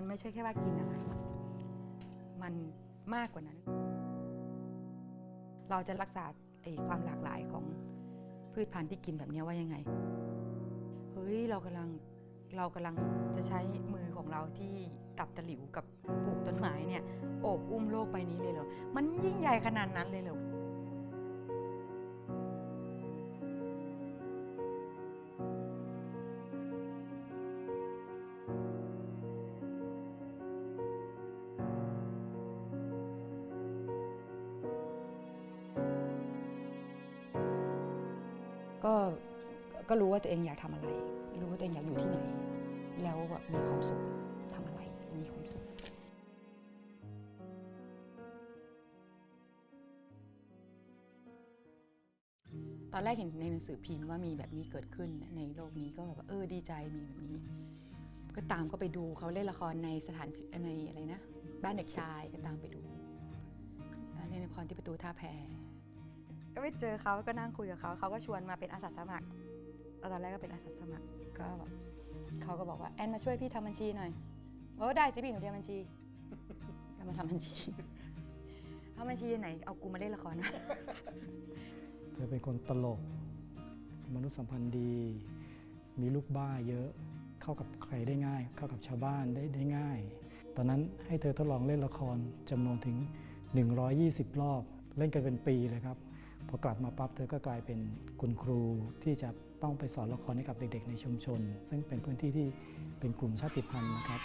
มันไม่ใช่แค่ว่ากินอะไร มันมากกว่านั้น เราจะรักษาไอ้ความหลากหลายของพืชพันธุ์ที่กินแบบนี้ว่ายังไง เฮ้ยเรากำลังเรากำลังจะใช้มือของเราที่ตับตะหลิวกับปลูกต้นไม้เนี่ยโอบอุ้มโลกใบนี้เลยเหรอ มันยิ่งใหญ่ขนาดนั้นเลยเหรอ ก็ก็รู้ว่าตัวเองอยากทำอะไร รู้ว่าตัวเองอยากอยู่ที่ไหน แล้วแบบมีความสุขทำอะไรมีความสุขตอนแรกเห็นในหนังสือพิมพ์ว่ามีแบบนี้เกิดขึ้นในโลกนี้ก็แบบเออดีใจมีแบบนี้ ก็ตามก็ไปดูเขาเล่นละครในสถานในอะไรนะ บ้านเด็กชายก็ตามไปดูแล้วเล่นละครที่ประตูท่าแพ ก็ไปเจอเขาก็นั่งคุยกับเขาเขาก็ชวนมาเป็นอาสาสมัครตอนแรกก็เป็นอาสาสมัคร ก็แบบเขาก็บอกว่าแอนมาช่วยพี่ทำบัญชีหน่อยโอ้ได้สิพี่หนูเรียนบัญชีก็มาทำบัญชีทำบัญชีไหนเอากูมาเล่นละครนะเธอเป็นคนตลก มนุษยสัมพันธ์ดี มีลูกบ้าเยอะเข้ากับใครได้ง่าย เข้ากับชาวบ้านได้ได้ง่าย ตอนนั้นให้เธอทดลองเล่นละครจำนวนถึง 120 รอบ เล่นกันเป็นปีเลยครับ พอกลับมาปั๊บเธอก็กลายเป็นคุณครูที่จะต้องไปสอนละครให้กับเด็ก ๆ ในชุมชน ซึ่งเป็นพื้นที่ที่เป็นกลุ่มชาติพันธุ์นะครับ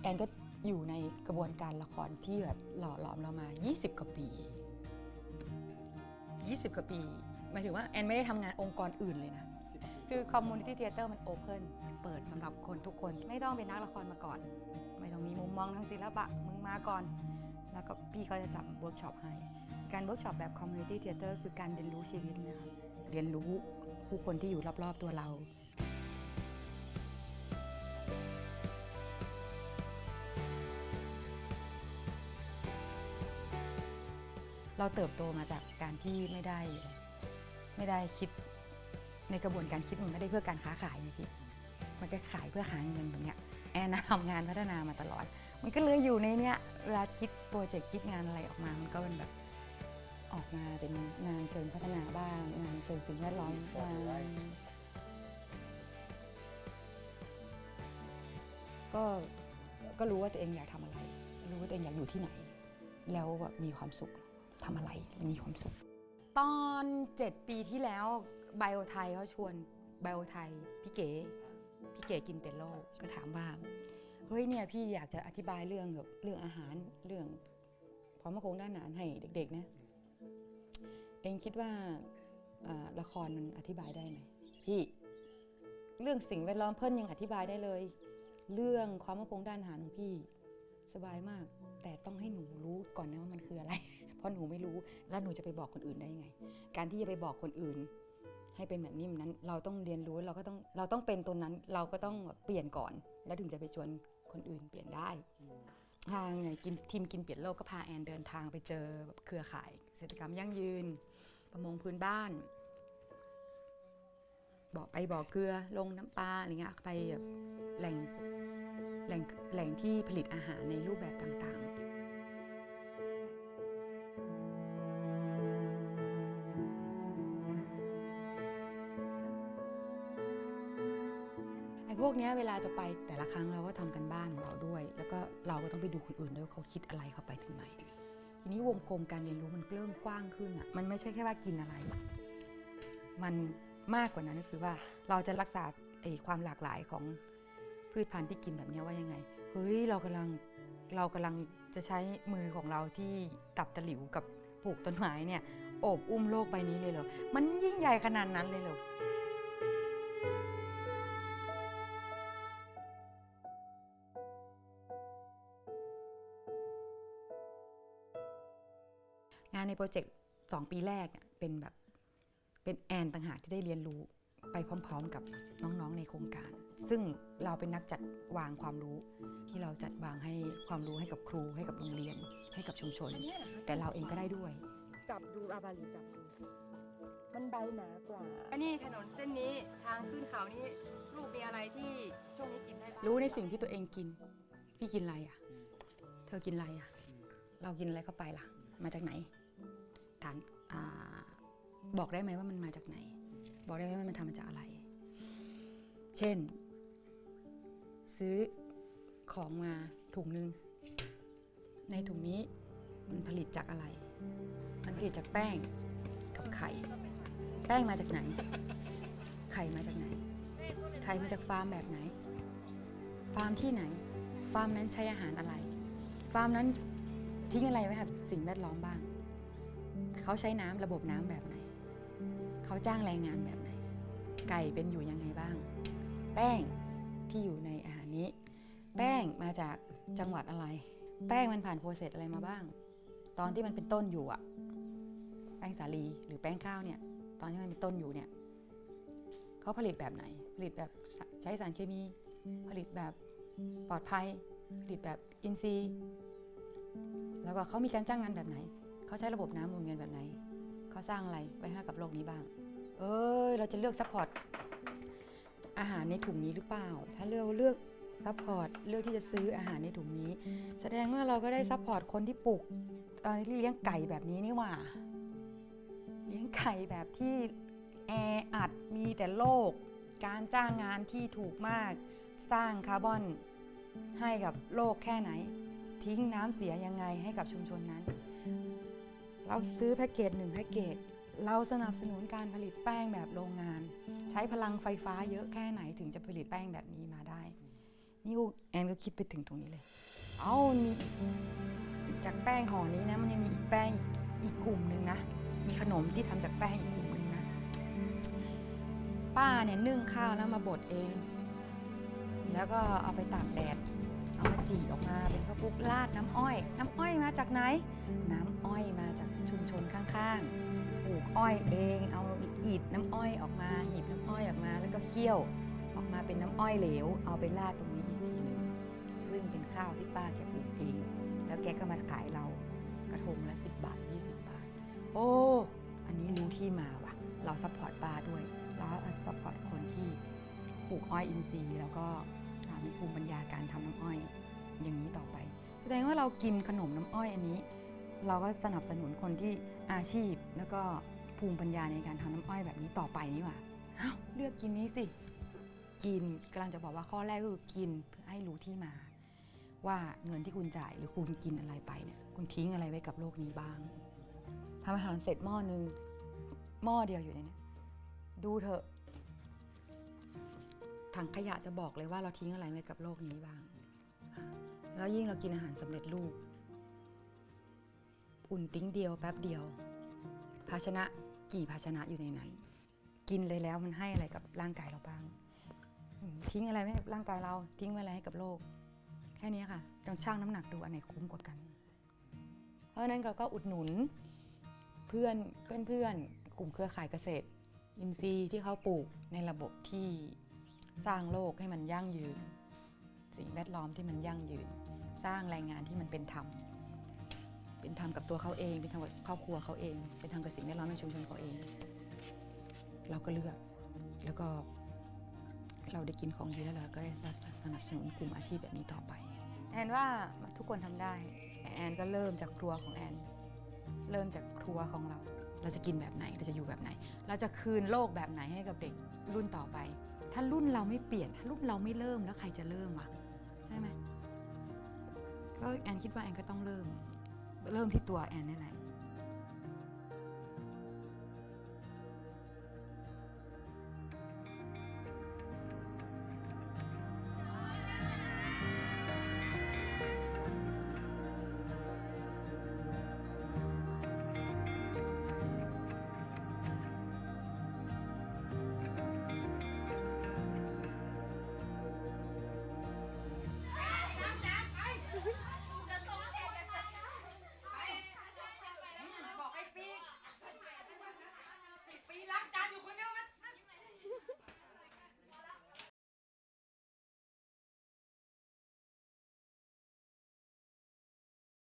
แอนก็อยู่ในกระบวนการละครที่แบบหล่อหลอมเรามา 20 กว่าปี 20 กว่าปีหมายถึงว่าแอนไม่ได้ทำงานองค์กรอื่นเลยนะ คือคอมมูนิตี้เทเตอร์มันโอเพนเปิดสำหรับคนทุกคนไม่ต้องเป็นนักละครมาก่อน ไม่ต้องมีมุมมองทางศิลปะมึงมาก่อน แล้วก็พี่เขาจะจับเวิร์กช็อปให้ การเวิร์กช็อปแบบคอมมูนิตี้เทเตอร์คือการเรียนรู้ชีวิตนะคะเรียนรู้ผู้คนที่อยู่รอบๆตัวเรา เราเติบโตมาจากการที่ไม่ได้ ไม่ได้คิดในกระบวนการคิดมันไม่ได้เพื่อการค้าขายไงพี่มันก็ขายเพื่อหาเงินแบบเนี้ยแอนนะทำงานพัฒนามาตลอด มันก็เลยอยู่ในเนี้ยเวลาคิดโปรเจกต์คิดงานอะไรออกมา มันก็เป็นแบบ ออกมาเป็นงานเชิงพัฒนาบ้าง งานเชิงสิ่งแวดล้อมบ้างก็ก็รู้ว่าตัวเองอยากทำอะไร รู้ว่าตัวเองอยากอยู่ที่ไหน แล้วแบบมีความสุขทำอะไรมีความสุข ตอน 7 ปีที่แล้วไบโอไทยเขาชวนไบโอไทยพี่เก๋พี่เก๋กินเป็นโลกก็ถามว่าเฮ้ยเนี่ยพี่อยากจะอธิบายเรื่องแบบเรื่องอาหารเรื่องความมั่นคงด้านอาหารให้เด็กๆนะ องคิดว่าละครมันอธิบายได้ไหมพี่เรื่องสิ่งแวดล้อมเพิ่นยังอธิบายได้เลย เรื่องความมั่นคงด้านอาหารของพี่สบายมาก แต่ต้องให้หนูรู้ก่อนนะว่ามันคืออะไร เพราะหนูไม่รู้แล้วหนูจะไปบอกคนอื่นได้ยังไง การที่จะไปบอกคนอื่น ให้เป็นแบบนี้แบบนั้น เราต้องเรียนรู้เราก็ต้องเราต้องเป็นตัวนั้น เราก็ต้องเปลี่ยนก่อน แล้วถึงจะไปชวนคนอื่นเปลี่ยนได้ ทางไงกินทีมกินเปลี่ยนโลกก็พาแอนเดินทางไปเจอแบบเครือข่ายเกษฐกรรมยั่งยืน ประมงพื้นบ้านบอกไปบอกเกลือลงน้ำปลาอะไรเงี้ยไปแบบแหล่งแหล่งแหล่งที่ผลิตอาหารในรูปแบบต่าง พวกนี้เวลาจะไปแต่ละครั้งเราก็ทำกันบ้านของเราด้วย แล้วก็เราก็ต้องไปดูคนอื่นด้วยเขาคิดอะไรเขาไปถึงไหนทีนี้วงกลมการเรียนรู้มันเริ่มกว้างขึ้นอะมันไม่ใช่แค่ว่ากินอะไร มันมากกว่านั้นก็คือว่าเราจะรักษาไอ้ความหลากหลายของพืชพันธุ์ที่กินแบบนี้ว่ายังไงเฮ้ยเรากำลังเรากำลังจะใช้มือของเราที่ตับตะหลิวกับปลูกต้นไม้เนี่ยโอบอุ้มโลกใบนี้เลยเหรอมันยิ่งใหญ่ขนาดนั้นเลยเหรอานในโปรเจกต์สองปีแรกอะเป็นแบบเป็นแอนต่างหากที่ได้เรียนรู้ไปพร้อม ๆ กับน้องๆในโครงการ ซึ่งเราเป็นนักจัดวางความรู้ ที่เราจัดวางให้ความรู้ให้กับครู ให้กับโรงเรียน ให้กับชุมชนอันเนี้ยเหรอคะแต่เราเองก็ได้ด้วย จับดูอาบาลีจับดู มันใบหนากว่า อันนี้ถนนเส้นนี้ทางขึ้นเขานี่ลูกมีอะไรที่ช่วงนี้กินได้บ้างรู้ในสิ่งที่ตัวเองกิน พี่กินอะไรอะ เธอกินอะไรอะ เรากินอะไรเข้าไปล่ะ มาจากไหน ถามอ่าบอกได้ไหมว่ามันมาจากไหน บอกได้ไหมว่ามันทำมาจากอะไร เช่น ซื้อของมาถุงหนึ่งในถุงนี้มันผลิตจากอะไร มันผลิตจากแป้งกับไข่ แป้งมาจากไหน ไข่มาจากไหน ไข่มาจากฟาร์มแบบไหน ฟาร์มที่ไหน ฟาร์มนั้นใช้อาหารอะไร ฟาร์มนั้นทิ้งอะไรไว้กับสิ่งแวดล้อมบ้าง เขาใช้น้ำระบบน้ำแบบไหน เขาจ้างแรงงานแบบไหน ไก่เป็นอยู่ยังไงบ้าง แป้งที่อยู่ในอาหารนี้ แป้งมาจากจังหวัดอะไร แป้งมันผ่านโปรเซสอะไรมาบ้าง ตอนที่มันเป็นต้นอยู่อะแป้งสาลีหรือแป้งข้าวเนี่ยตอนที่มันเป็นต้นอยู่เนี่ยเขาผลิตแบบไหน ผลิตแบบใช้สารเคมี ผลิตแบบปลอดภัย ผลิตแบบอินทรีย์ แล้วก็เขามีการจ้างงานแบบไหน เขาใช้ระบบน้ำหมุนเวียนแบบไหน เขาสร้างอะไรไว้ให้กับโลกนี้บ้าง เอ้ย เราจะเลือกซัพพอร์ตอาหารในถุงนี้หรือเปล่า ถ้าเลือกเลือกซัพพอร์ตเลือกที่จะซื้ออาหารในถุงนี้ แสดงว่าเราก็ได้ซัพพอร์ตคนที่ปลูกเอ่อที่เลี้ยงไก่แบบนี้นี่หว่า เลี้ยงไก่แบบที่แออัดมีแต่โลก การจ้างงานที่ถูกมาก สร้างคาร์บอนให้กับโลกแค่ไหน ทิ้งน้ำเสียยังไงให้กับชุมชนนั้น เราซื้อแพ็กเกจหนึ่งแพ็กเกจเราสนับสนุนการผลิตแป้งแบบโรงงาน ใช้พลังไฟฟ้าเยอะแค่ไหนถึงจะผลิตแป้งแบบนี้มาได้ นี่แอนก็คิดไปถึงตรงนี้เลย เอามีอีกจากแป้งห่อนี้นะมันยังมีอีกแป้งอีกอีกกลุ่มหนึ่งนะ มีขนมที่ทำจากแป้งอีกกลุ่มหนึ่งนะ ป้าเนี่ยนึ่งข้าวแล้วมาบดเอง แล้วก็เอาไปตากแดด เอามาจีออกมาเป็นพระปุกราดน้ำอ้อย น้ำอ้อยมาจากไหน น้ำอ้อยมาจากชุมชนข้างๆปลูกอ้อยเอง เอาอีดน้ำอ้อยออกมาหีบน้ำอ้อยออกมาแล้วก็เคี่ยวออกมาเป็นน้ำอ้อยเหลว เอาไปราดตรงนี้อีกทีหนึ่งซึ่งเป็นข้าวที่ป้าแกปลูกเอง แล้วแกก็มาขายเรากระทงละ10 บาท 20 บาท โอ้ อันนี้รู้ที่มาว่ะ เราซัพพอร์ตป้าด้วย แล้วซัพพอร์ตคนที่ปลูกอ้อยอินทรีย์แล้วก็ อ่ามีภูมิปัญญาการทำน้ำอ้อย อย่างนี้ต่อไป แสดงว่าเรากินขนมน้ำอ้อยอันนี้ เราก็สนับสนุนคนที่อาชีพแล้วก็ภูมิปัญญาในการทำน้ำอ้อยแบบนี้ต่อไปนี่หว่าอ้าวเลือกกินนี้สิ กินกำลังจะบอกว่าข้อแรกก็คือกินเพื่อให้รู้ที่มา ว่าเงินที่คุณจ่ายหรือคุณกินอะไรไปเนี่ยคุณทิ้งอะไรไว้กับโลกนี้บ้างทำอาหารเสร็จหม้อนึงหม้อเดียวอยู่ในเนี้ดูเถอะ ถังขยะจะบอกเลยว่าเราทิ้งอะไรไว้กับโลกนี้บ้าง แล้วยิ่งเรากินอาหารสำเร็จรูป อุ่นติ้งเดียวแป๊บเดียว ภาชนะกี่ภาชนะอยู่ในนั้นกินเลยแล้วมันให้อะไรกับร่างกายเราบ้าง ทิ้งอะไรไว้กับร่างกายเรา ทิ้งไว้อะไรให้กับโลก แค่นี้ค่ะต้องชั่งน้ำหนักดูอันไหนคุ้มกว่ากัน เพราะฉะนั้นเราก็อุดหนุนเพื่อนเพื่อนเพื่อนกลุ่มเครือข่ายเกษตร อินทรีย์ที่เขาปลูกในระบบที่ สร้างโลกให้มันยั่งยืน สิ่งแวดล้อมที่มันยั่งยืน สร้างแรงงานที่มันเป็นธรรมเป็นธรรมกับตัวเขาเอง เป็นธรรมกับครอบครัวเขาเอง เป็นธรรมกับสิ่งแวดล้อมในชุมชนเขาเอง เราก็เลือกแล้วก็เราได้กินของดีแล้วเราก็ได้สนับสนุนกลุ่มอาชีพแบบนี้ต่อไป แอนว่าทุกคนทำได้แอนก็เริ่มจากครัวของแอน เริ่มจากครัวของเรา เราจะกินแบบไหนเราจะอยู่แบบไหน เราจะคืนโลกแบบไหนให้กับเด็กรุ่นต่อไป ถ้ารุ่นเราไม่เปลี่ยน ถ้ารุ่นเราไม่เริ่มแล้วใครจะเริ่มวะใช่ไหมก็แอนคิดว่าแอนก็ต้องเริ่ม เริ่มที่ตัวแอนนี่แหละ